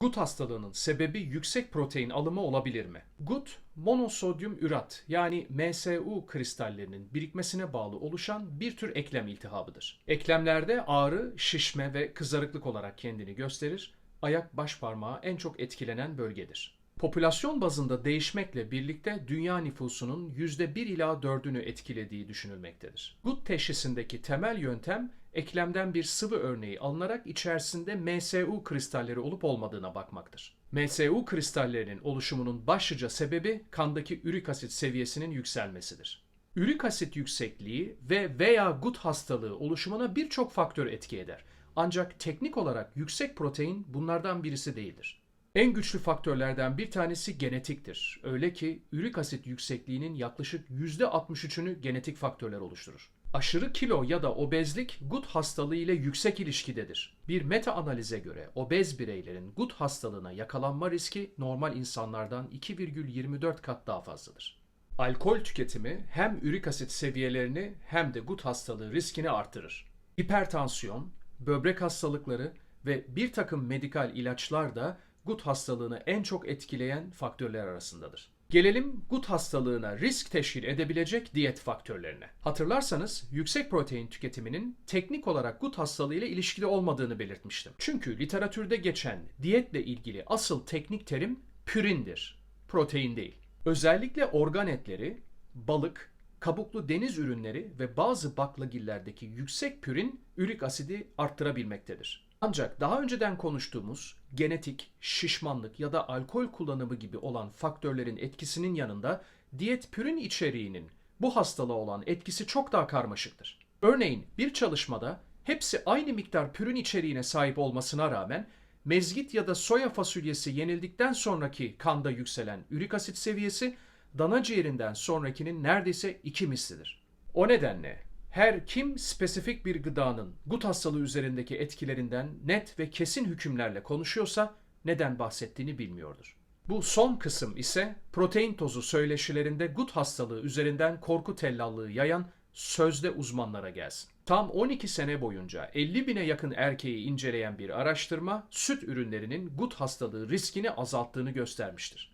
Gut hastalığının sebebi yüksek protein alımı olabilir mi? Gut, monosodyum ürat yani MSU kristallerinin birikmesine bağlı oluşan bir tür eklem iltihabıdır. Eklemlerde ağrı, şişme ve kızarıklık olarak kendini gösterir. Ayak baş parmağı en çok etkilenen bölgedir. Popülasyon bazında değişmekle birlikte dünya nüfusunun %1 ila 4'ünü etkilediği düşünülmektedir. Gut teşhisindeki temel yöntem eklemden bir sıvı örneği alınarak içerisinde MSU kristalleri olup olmadığına bakmaktır. MSU kristallerinin oluşumunun başlıca sebebi kandaki ürik asit seviyesinin yükselmesidir. Ürik asit yüksekliği ve veya gut hastalığı oluşumuna birçok faktör etki eder. Ancak teknik olarak yüksek protein bunlardan birisi değildir. En güçlü faktörlerden bir tanesi genetiktir. Öyle ki ürik asit yüksekliğinin yaklaşık %63'ünü genetik faktörler oluşturur. Aşırı kilo ya da obezlik gut hastalığı ile yüksek ilişkidedir. Bir meta analize göre obez bireylerin gut hastalığına yakalanma riski normal insanlardan 2,24 kat daha fazladır. Alkol tüketimi hem ürik asit seviyelerini hem de gut hastalığı riskini artırır. Hipertansiyon, böbrek hastalıkları ve bir takım medikal ilaçlar da gut hastalığını en çok etkileyen faktörler arasındadır. Gelelim gut hastalığına risk teşkil edebilecek diyet faktörlerine. Hatırlarsanız yüksek protein tüketiminin teknik olarak gut hastalığı ile ilişkili olmadığını belirtmiştim. Çünkü literatürde geçen diyetle ilgili asıl teknik terim pürindir, protein değil. Özellikle organ etleri, balık, kabuklu deniz ürünleri ve bazı baklagillerdeki yüksek pürin ürik asidi arttırabilmektedir. Ancak daha önceden konuştuğumuz genetik, şişmanlık ya da alkol kullanımı gibi olan faktörlerin etkisinin yanında diyet pürin içeriğinin bu hastalığa olan etkisi çok daha karmaşıktır. Örneğin bir çalışmada hepsi aynı miktar pürin içeriğine sahip olmasına rağmen mezgit ya da soya fasulyesi yenildikten sonraki kanda yükselen ürik asit seviyesi dana ciğerinden sonrakinin neredeyse iki mislidir. O nedenle her kim spesifik bir gıdanın gut hastalığı üzerindeki etkilerinden net ve kesin hükümlerle konuşuyorsa neden bahsettiğini bilmiyordur. Bu son kısım ise protein tozu söyleşilerinde gut hastalığı üzerinden korku tellallığı yayan sözde uzmanlara gelsin. Tam 12 sene boyunca 50 bine yakın erkeği inceleyen bir araştırma süt ürünlerinin gut hastalığı riskini azalttığını göstermiştir.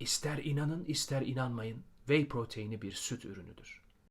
İster inanın ister inanmayın whey proteini bir süt ürünüdür.